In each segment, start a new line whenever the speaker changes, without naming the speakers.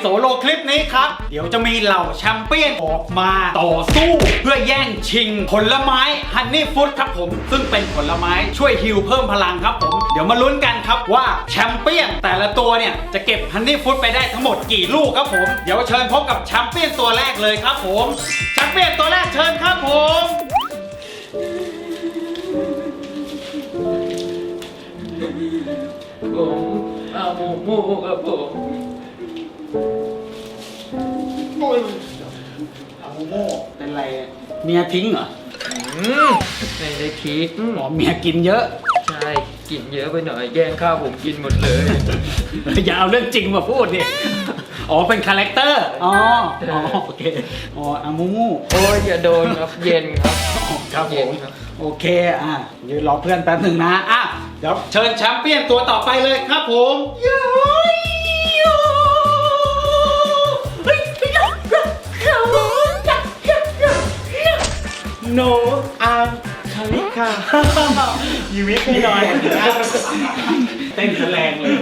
โซโลคลิปนี้ครับ เดี๋ยวจะมีเหล่าแชมเปี้ยนออกมาต่อสู้เพื่อแย่งชิง ผลไม้ฮันนี่ฟุตครับผม ซึ่งเป็นผลไม้ช่วยฮิลเพิ่มพลังครับผม เดี๋ยวมาลุ้นกันครับว่าแชมเปี้ยนแต่ละตัวเนี่ย จะเก็บฮันนี่ฟุตไปได้ทั้งหมดกี่ลูกครับผม เดี๋ยวเชิญพบกับแชมเปี้ยนตัวแรกเลยครับผมแชมเปี้ยนตัวแรกเชิญครับผม
มี
ยทิ้งเหรอ
อืมไม่ได้คิด
หมอเมียกินเยอะ
ใช่ กินเยอะไปหน่อยแย่งข้าวผมกินหมดเลย
อย่าเอาเรื่องจริงมาพูดดิอ๋อเป็นคาแรคเตอร์ อ๋ออ๋อโอเค อ๋ออามูมู
โอ้ยอย่าโดนครับเย็นครับ
ครับผ
เย็น
ม
ครับ
โอเคอะยืนรอเพื่อนแป๊บหนึ่งนะอะเดี๋ยวเชิญแชมเปี้ยนตัวต่อไปเลยครับผมย้อย โน
อาคาริค่ะ
ยีวิตให้หน่อยเต้นแรงเลย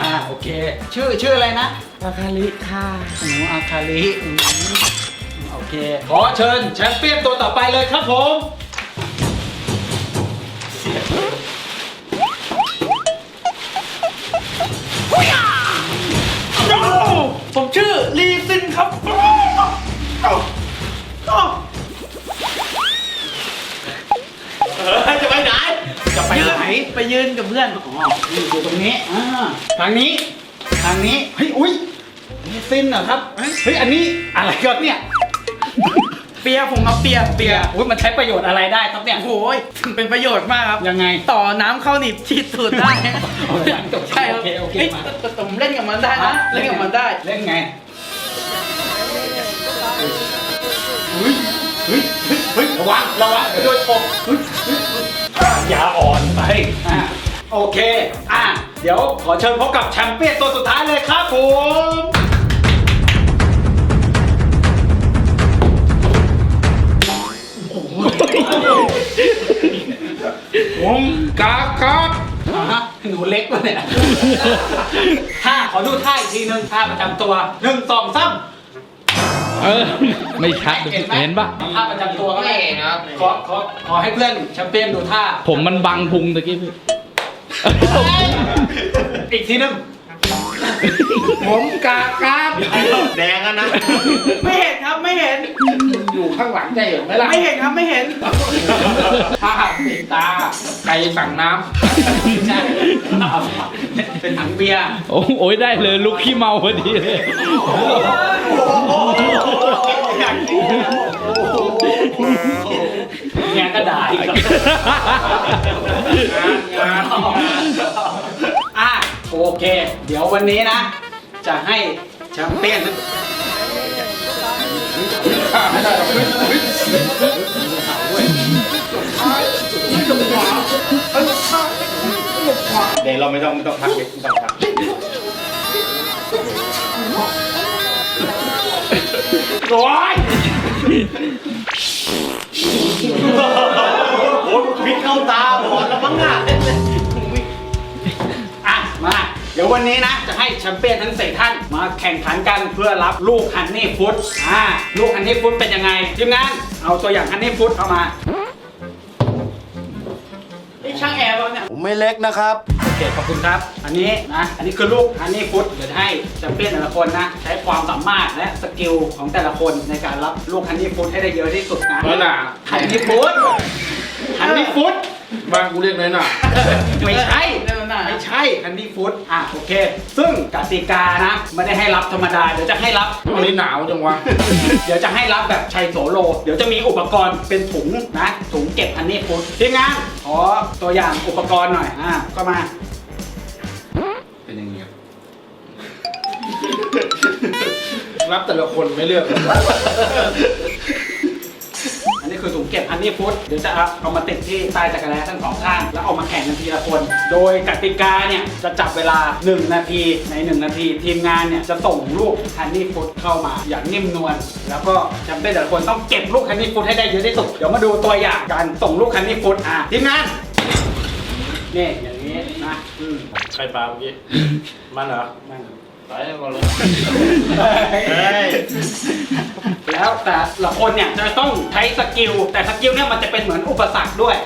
อ่าโอเค ชื่อชื่ออะไรนะ
อาคาริค่ะ
หนูอาคาลิอืมโอเค ขอเชิญแชมเปี้ยนตัวต่อไปเลยครับผม
ผม อนอ๋
อนี่อยู่ตรงนี้อ่าทางนี้ ทางนี้เฮ้ยอุ้ยนี่ซินเหรอครับเฮ้ยอันนี้อะไรครับเนี่ย
เปียผมเอาเปียเปีย
อุ้ยมันใช้ประโยชน์อะไรได้ครับเนี่ย
โอ้ยเป็นประโยชน์มากครับ
ยังไง
ต่อน้ำเข้าหนีบที่สุดได้
เอาอย่างจบ
ใช่ครับ
โอเคโอเค
ฮ้ย
มา
แต่แต่ผมเล่นกับมันได้นะเล่นกับมันได้
เล่นไงเฮ้ยเฮ้ยเฮ้ยเฮ้ยระวังระวังเดี๋ยวโดนชกเฮ้ยเฮ้ยเฮ้ยอะอย่าอ่อนไปอะ โอเค อะ เดี๋ยวขอเชิญพบกับแชมเปี้ยนตัวสุดท้ายเลยครับผม
ผมกาครับ
อะฮะหนูเล็กวะเนี่ยท่าขอดูท่าอีกทีหนึงท่าประจำตัวหนึ่งสองสาม
เออ ไม่ชัด
ไหม
เห็นปะ
ท่าประจำตัวก็
ไม่
ได้
เห็นครับ
ขอขอขอให้เพื่อนแชมเปี้ยนดูท่า
ผมมันบังพุงตะกี้พี่
อีกทีหนึง
ผมกาครับ
แดงอะนะ
ไม่เห็นครับไม่เห็น
อยู่ข้างหลังจะเห็นไหมล่ะ
ไม่เห็นครับไม่เห็น
ถ้าปิดตาไก่สั่งน้
ใช่เป็นถังเบียร์
โอ้โอ้ยได้เลยลุกขี้เมาพอดีเลย
เนี่ยก็ได้ อะโอเค เดี๋ยววันนี้นะ จะให้แชมเปี้ยน
เดี๋ยวเราไม่ต้องไม่ต้องพักไม่ต้องพัก
โอ้ย
อดแล้วมั้งอะ
อะมา เดี๋ยววันนี้นะ จะให้แชมเปี้ยนทั้งสี่ท่านมาแข่งขันกันเพื่อรับลูกฮันนี่ฟุตอ่าลูกฮันนี่ฟุตเป็นยังไงทีมงานเอาตัวอย่างฮันนี่ฟุตเข้ามา
นี่ช่างแอร์ป่ะเนี่ย
ผมไม่เล็กนะครับ
โอเคขอบคุณครับ อันนี้นะ อันนี้คือลูกฮันนี่ฟุตเดี๋ยวจะให้แชมเปี้ยนแต่ละคนนะ ใช้ความสามารถและสกิลของแต่ละคนในการรับลูกฮันนี่ฟุตให้ได้เยอะที่สุดนะ
น้อยหนา
ฮันนี่ฟุตฮันนี่ฟุต
บ้านกูเรียกน้อยหนา
ไม่ใช่
เรื่องนั้น
ไม่ใช่ฮันนี่ฟุตอะโอเค ซึ่งกติกานะ ไม่ได้ให้รับธรรมดา เดี๋ยวจะให้รับ
วันนี้หนาวจังวะ
เดี๋ยวจะให้รับแบบชัยโสโล เดี๋ยวจะมีอุปกรณ์เป็นถุงนะ ถุงเก็บฮันนี่ฟุตทีมงานขอตัวอย่างอุปกรณ์หน่อย อะก็มา
เป็นอย่างนี้รับแต่ละคนไม่เลือกเลย
อันนี้ คือถุงเก็บฮันนี่ฟุตเดี๋ยวจะเอาเอามาติดที่ใต้จักรแร้ทั้งสองข้าง แล้วเอามาแข่งกันทีละคน โดยกติกาเนี่ยจะจับเวลา 1 นาทีใน 1 นาที ทีมงานเนี่ยจะส่งลูกฮันนี่ฟุตเข้ามาอย่างนิ่มนวลแล้วก็จำเป็นแต่ละคนต้องเก็บลูกฮันนี่ฟุตให้ได้เยอะที่สุดเดี๋ยวมาดูตัวอย่างการส่งลูกฮันนี่ฟุตอะทีมงานนี่อย่างนี้นะอืม
ใครปลาเมื่อกี้มันเหรอ
นั่น
ไปมาเลย
แล้วแต่ละคนเนี่ยจะต้องใช้สกิล แต่สกิลเนี่ยมันจะเป็นเหมือนอุปสรรคด้วย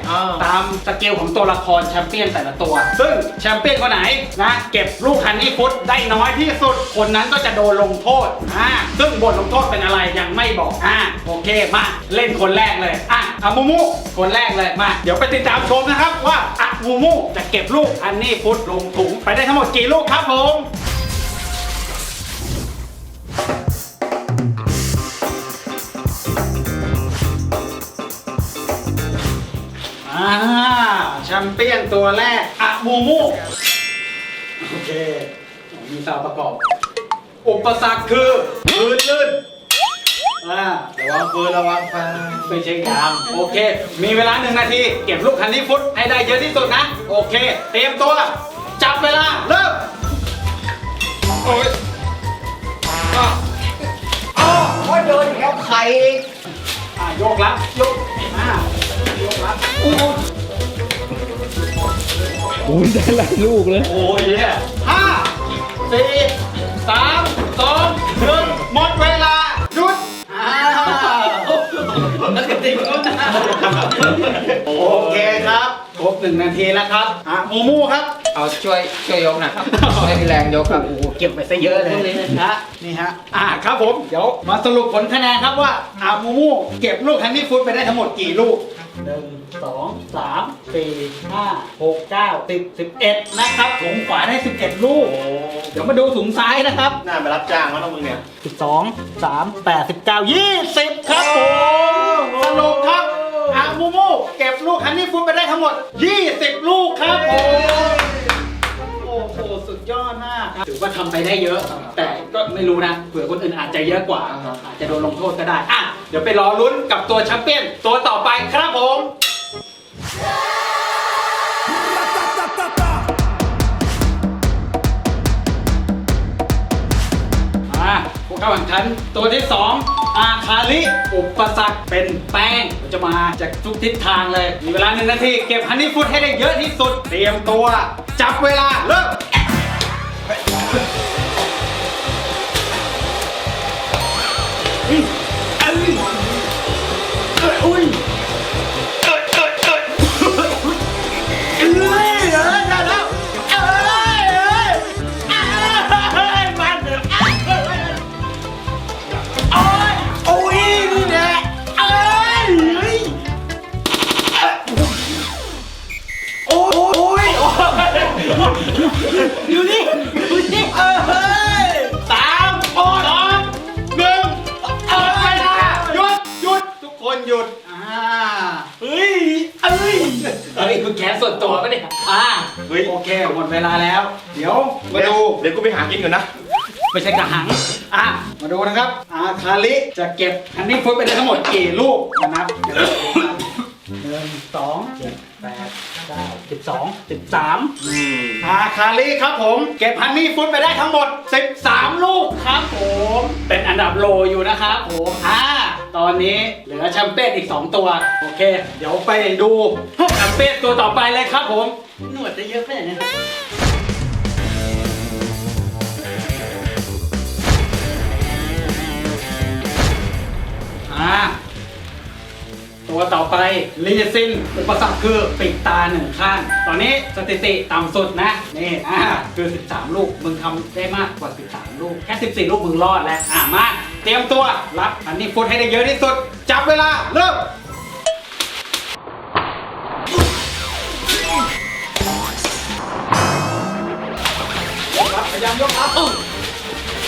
ตามสกิลของตัวละครแชมเปี้ยนแต่ละตัว ซึ่งแชมเปี้ยนคนไหนนะเก็บลูกฮันนี่ฟุตได้น้อยที่สุด คนนั้นก็จะโดนลงโทษอ่าซึ่งบทลงโทษเป็นอะไรยังไม่บอกอ่าโอเคมาเล่นคนแรกเลยอะอามูมูคนแรกเลยมา เดี๋ยวไปติดตามชมนะครับว่าอามูมูจะเก็บลูกฮันนี่ฟุตลงถุงไปได้ทั้งหมดกี่ลูกครับผมาแชมเปี้ยนตัวแรกอะมูมู โอเค มีสาวประกอบ อุปสรรคคือพื้นลื่นอ่า
ระวังปืนระวังฟัน
ไม่ใช่ยางโอเค มีเวลาหนึ่งนาที เก็บลูกคันนี้ฟุตให้ได้เยอะที่สุดนะ โอเค เตรียมตัว จับเวลา เริ่ม โอ้ยอ้า
วอ้าวโดนเขาไข่
อะโยกละโยกอ่า โอ้
ยได้หลายลูกเลย
โอ้ยเนี่ยห้าสี่สามสองหนึ่งหมดเวลาหยุดอ้าวโอเคครับ ครบหนึ่งนาทีแล้วครับอะโมูมูครับ
เอาช่วยช่วยยกนะครับให้มีแรงยกครับ
โอ้โหเก็บไปซะเยอะเลยนะ นี่ฮะ อ่าครับผม เดี๋ยวมาสรุปผลคะแนนครับว่าอามูมูเก็บลูกทั้นี่ฟุตไปได้ทั้งหมดกี่ลูกหนึ่งสองสามสี่ห้าหกเก้าสิบสิบเอ็ดนะครับถุงขวาได้สิบเอ็ดลูก เดี๋ยวมาดูถุงซ้ายนะครับ
น่าไปรับจ้างมาต้องมึงเนี่ย
สิบสองสามแปดสิบเก้ายี่สิบครับผมสรุปครับอามูมูเก็บลูกฮันนี่ฟุตไปได้ทั้งหมด 20 ลูกครับผม หสุดยอดมากถือว่าทำไปได้เยอะ แต่ก็ไม่รู้นะเผื่อคนอื่นอาจจะเยอะกว่า อาจจะโดนลงโทษก็ได้อะเดี๋ยวไปรอลุ้นกับตัวแชมเปี้ยนตัวต่อไปครับผม มาผู้ข้าแข่งขันตัวที่ 2 อาคาลิอุปสรรคเป็นแป้งจะมาจากทุกทิศทางเลย มีเวลาหนึ่งนาที เก็บฮันนี่ฟุตให้ได้เยอะที่สุด เตรียมตัว จับเวลา เริ่ม โเอ้ยเอ้ยเอ้ยเอ้ยเอ้ยวเอ้ยเอ้ยมาเถอะเอ้ยโอ้ยนี่แหละเอ้ยเอ้ยโอ้ยโอ้ยโอ้ดูนี่เอ้ย ฮ้ยมึงแกสส่วนตัวปะเนี่ยอ่าเฮ้ย โอเคหมดเวลาแล้ว เดี๋ยวมาดู
เดี๋ยวกูไปหากินก่อนนะ
ไม่ใช่กระหัง อะ มาดูนะครับ อาคาลิจะเก็บอันนี้ฟุตไปได้ทั้งหมดกี่ลูกนะครับหนึ่งสองเจ็ดแปดเก้าสิบสองสิบสามอาคาลิครับผม เก็บฮันนี่ฟุตไปได้ทั้งหมดสิบสามลูกครับผม เป็น ดับโลอยู่นะครับผมอ่าตอนนี้เหลือแชมเป้อีก 2 ตัว โอเค เดี๋ยวไปดูแชมเป้ตัวต่อไปเลยครับผม หนวดจะเยอะขนาดนี้อ่า ตัวต่อไปลีซินอุปสรรคคือปิดตาหนึ่งข้าง ตอนนี้สถิติต่ำสุดนะ นี่อ่าคือ 13 ลูก มึงทำได้มากกว่า 13 ลูก แค่ 14 ลูกมึงรอดแล้ว อ่ามา เตรียมตัวรับอันนี้ฟุตให้ได้เยอะที่สุด จับเวลา เริ่มพยายามยกอัพ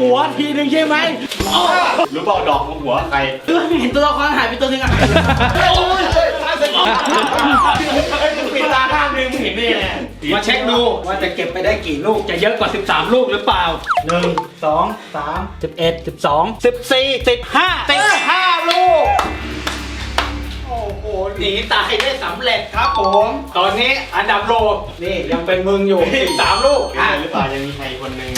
แว
บ
ๆต้องหัวทีนึงใช่ไหม
รู้เปล่าดอกของหัวใคร
เออเห็นตัวละครหายไปตัวนึงอะ
ปิดตาข้างนึงมึงเห็นได้ไง
มาเช็คดูว่าจะเก็บไปได้กี่ลูกจะเยอะกว่า 13 ลูกหรือเปล่า1 2 3 11 12 14 15 15ลูกโอ้โหห นีตายได้สำเร็จครับผม ตอนนี้อันดับโลกนี่ยังเป็นมึงอยู่13ลูกอะ
หรือเปล่ายังมีใครคนหนึ่ง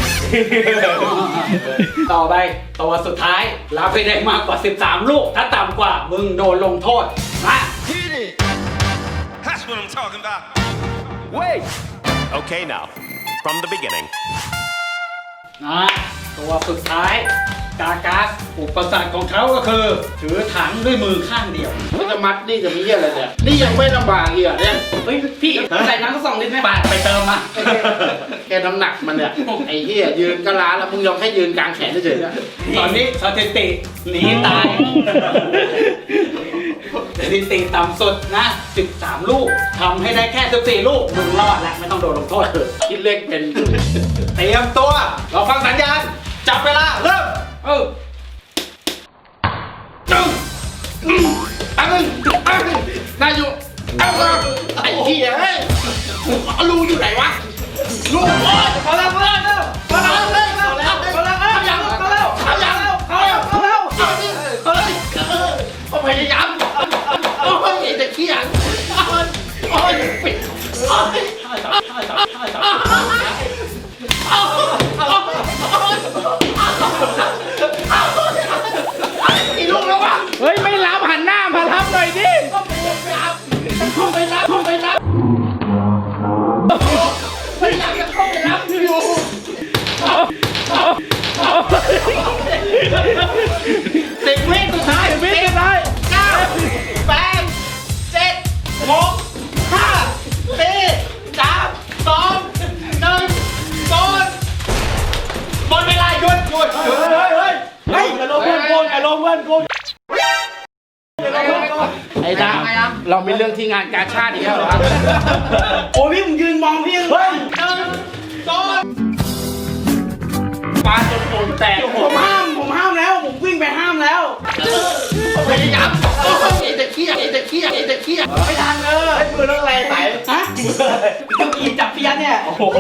ต่อไปตัวสุดท้ายรับไปได้มากกว่า 13 ลูก ถ้าต่ำกว่ามึงโดนลงโทษมา
That's what I'm talking about. Wait. Okay, now, from the beginning.
นะตัวสุดท้าย กากาสอุปสรรคของเขาก็คือ ถือถังด้วยมือข้างเดียว
มันจะมัดนี่จะมีเหี้ยอะไรเนี่ยนี่ยังไม่ลำบากอีกเหรอเนี่ยเฮ้ยพี่ใส่น้ำสักสองลิตรไหม
ปาดไปเติมมา
แกน้ำหนักมันเนี่ยไอ้เหี้ยยืนก็ล้าแล้วมึงยอมแค่ยืนกลางแขนเฉยๆเนี่ย
ตอนนี้สถิติหนีตายสถิติต่ำสุดนะ 13 ลูกทำให้ได้แค่ 14 ลูก มึงรอดแล้วไม่ต้องโดนลงโทษ
คิดเลขเป็น
เตรียมตัว เราฟังสัญญาณ จับเวลาเริ่ม อนกู
ไอ้ดาเรามีเรื่องที่งานกาชาติอีกแล้วเหรอ
โอ้พี่ผมยืนมองพี่เฮ้ยหนึ่งสอง
ปาจนโอนแตก
ผมห้ามผมห้าม แล้วผมวิ่งไปห้ามแล้ว
พยายามโอ้ยไอ้เด็กเขี้ยไอ้เด็กเขี้ยไอ้เด็กเขี้ย
ไม่ทันเลยมือต้องอะไรใส่ฮะต้องอีจับเพียนเนี่ย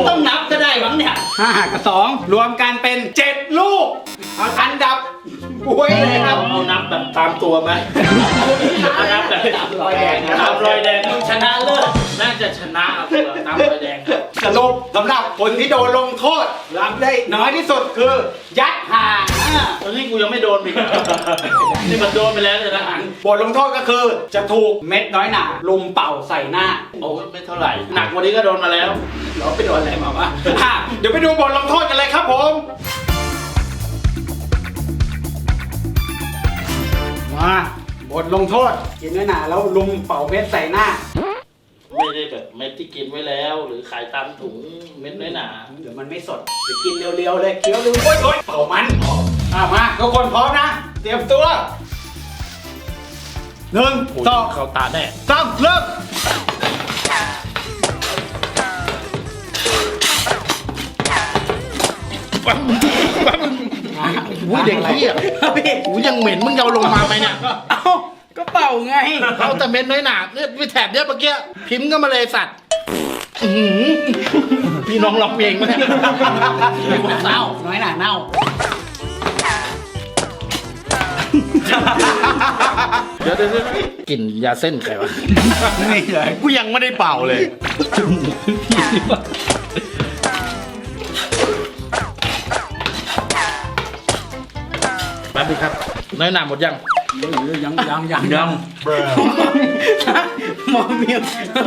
ต้องนับก็ได้บ้างเนี่ยห้ากับสองรวมกันเป็นเจ็ดลูกอันดับบุ้ยเลยครับ
เอานับแบบตามตัวไหมเอานับแบบตามรอยแดงตามรอยแดง
มึงชนะเลิศ
น่าจะชนะเอาตามรอยแดง
สรุปสำหรับคนที่โดนลงโทษรับได้น้อยที่สุดคือ ยัดห่างอ่า
ตอนนี้กูยังไม่โดนอีก นี่มันโดนไปแล้วเลยนะอัน
บทลงโทษก็คือจะถูกเม็ดน้อยหนาลุมเป่าใส่หน้า
โอ้ยไม่เท่าไหร่ หนักกว่านี้ก็โดนมาแล้ว
เราไปโดนอะไรมาวะอะเดี๋ยวไปดูบทลงโทษกันเลยครับผม มาบทลงโทษกินน้อยหนาแล้วลุมเป่าเม็ดใส่หน้า
ไม่ได้ แบบเม็ดที่กินไว้แล้ว หรือขายตามถุงเม็ดน้อยหนา
เดี๋ยวมันไม่สดเดี๋ยวกินเร็วๆเลยเคี้ยวดูโอ๊ยโอ๊ยเป่ามันอะมาทุกคนพร้อมนะ เตรียมตัวหนึ่งสอง
เขาตาแน่
สามเริ่ม
อุ้ยเด็กเขี้ย
พี่
อุ้ยยังเหม็นมึงจะเอาลงมาไหมเนี่ย
เอ้า ก็เป่าไง
เอาแต่เม็ดน้อยหนาเนี่ยไปแถบเนี้ยเมื่อกี้พิมพ์ก็มาเลยสัตว์อื้อหือพี่น้องร้องเพลงไหมเนี่ยเศร้า
น้อยหนาเน่า
เดี๋ยวเดี๋ยวกลิ่นยาเส้นใครวะ
นี่เลย
กูยังไม่ได้เป่าเลย แป๊บนึงครับ น้อยหนาหมดยัง
ยังยังยังยังมองเมีย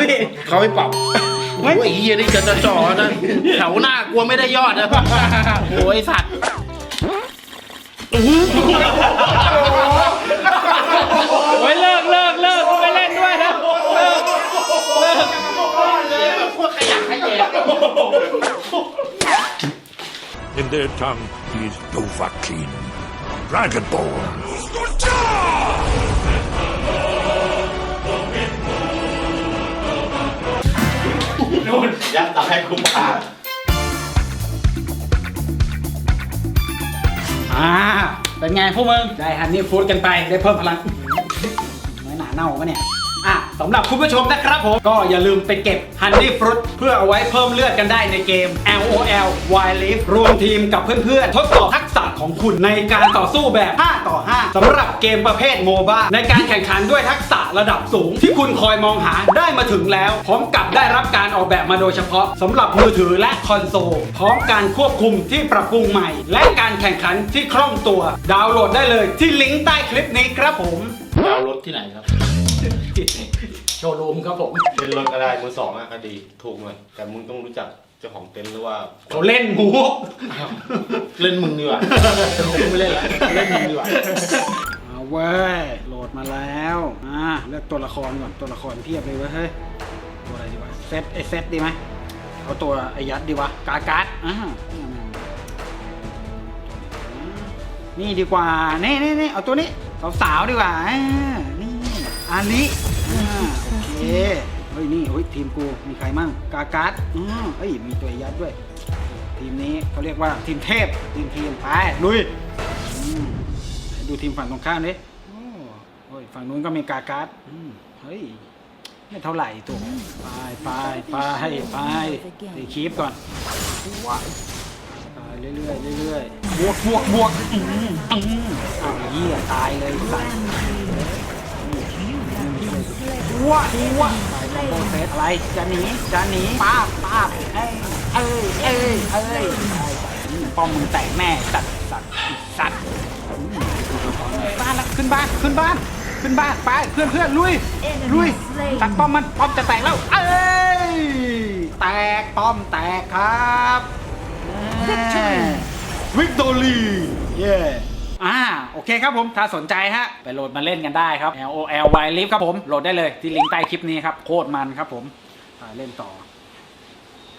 พี่
เขาไม่เป่าโอ้ยไอ้เฮียนี่จะจะจ่อนะแถวหน้ากลัวไม่ได้ยอดนะโอ้ยสัตว์
โอ้ยเลิกเลิกเลิกกูไม่เล่นด้วยนะเลิกเลิก
พวกขยะขยะ
In their tongue, he's Dovahkiin, Dragonborn.
ยัดตายคุ้มค่า
อ่าเป็นไงพวกมึง ได้ฮันนี่ฟู้ดกันไปได้เพิ่มพลัง น้อยหนาเน่าปะเนี่ยอะ สำหรับคุณผู้ชมนะครับผม ก็อย่าลืมไปเก็บฮันนี่ฟรุตเพื่อเอาไว้เพิ่มเลือดกันได้ในเกม LOL Wild Rift รวมทีมกับเพื่อนๆ ทดสอบทักษะของคุณในการต่อสู้แบบ 5 ต่อ 5สำหรับเกมประเภทโมบ้าในการแข่งขันด้วยทักษะระดับสูง ที่คุณคอยมองหาได้มาถึงแล้ว พร้อมกับได้รับการออกแบบมาโดยเฉพาะสำหรับมือถือและคอนโซลพร้อมการควบคุมที่ปรับปรุงใหม่ และการแข่งขันที่คล่องตัว ดาวน์โหลดได้เลยที่ลิงก์ใต้คลิปนี้ครับผม
เอารถที่ไหนครับ
โชว์รูมครับผม
เป็นรถก็ได้มือสองอะก็ดีถูกหน่อยแต่มึงต้องรู้จักเจ้าของเต็นท์หรือว่า
เขาเล่นงู
เล่นมึงดีกว่ามึงไม่เล่นละเล่นมึงดีกว่า
เอาเว้ยโหลดมาแล้วอ่าเลือกตัวละครก่อนตัวละครเพียบเลยเว้ยเฮ้ยตัวอะไรดีวะเซตไอเซตดีไหมเอาตัวไอยัดดีวะกาการ์ดอ่านี่ดีกว่านี่นี่นี่เอาตัวนี้สาวๆดีกว่าอ่านี่ อาลิอ่าโอเค เฮ้ยนี่เฮ้ยทีมกูมีใครมั่ง กาการ์ดอือเฮ้ยมีตัวยัดด้วย ทีมนี้เขาเรียกว่าทีมเทพ ทีมทีมไปลุยอืมไหนดูทีมฝั่งตรงข้ามดิโอ้โอ้ยฝั่งนู้นก็มีกาการ์ดอืมเฮ้ยไม่เท่าไหร่ตัวไปไปไปไปไปคีปก่อนว้าไปเรื่อยๆเรื่อยๆบวกบวกบวกอืมอืมอ้าวเหี้ยตายเลยใส่ว้าว้าไปคอมโบเซตอะไรจะหนีจะหนีป้าบป้าบเอ้ยเอ้ยเอ้ยเอ้ยอืมป้อมมึงแตกแน่สัตว์สัตว์สัตว์บ้านแล้วขึ้นบ้านขึ้นบ้านขึ้นบ้านไปเพื่อนเพื่อนลุยลุยตัดป้อมมันป้อมจะแตกแล้วเอ้ยแตกป้อมแตกครับวิกตอรี่เย้ อ่าโอเคครับผมถ้าสนใจฮะไปโหลดมาเล่นกันได้ครับ L O L Y Live ครับผมโหลดได้เลยที่ลิงก์ใต้คลิปนี้ครับโคตรมันครับผมไปเล่นต่อ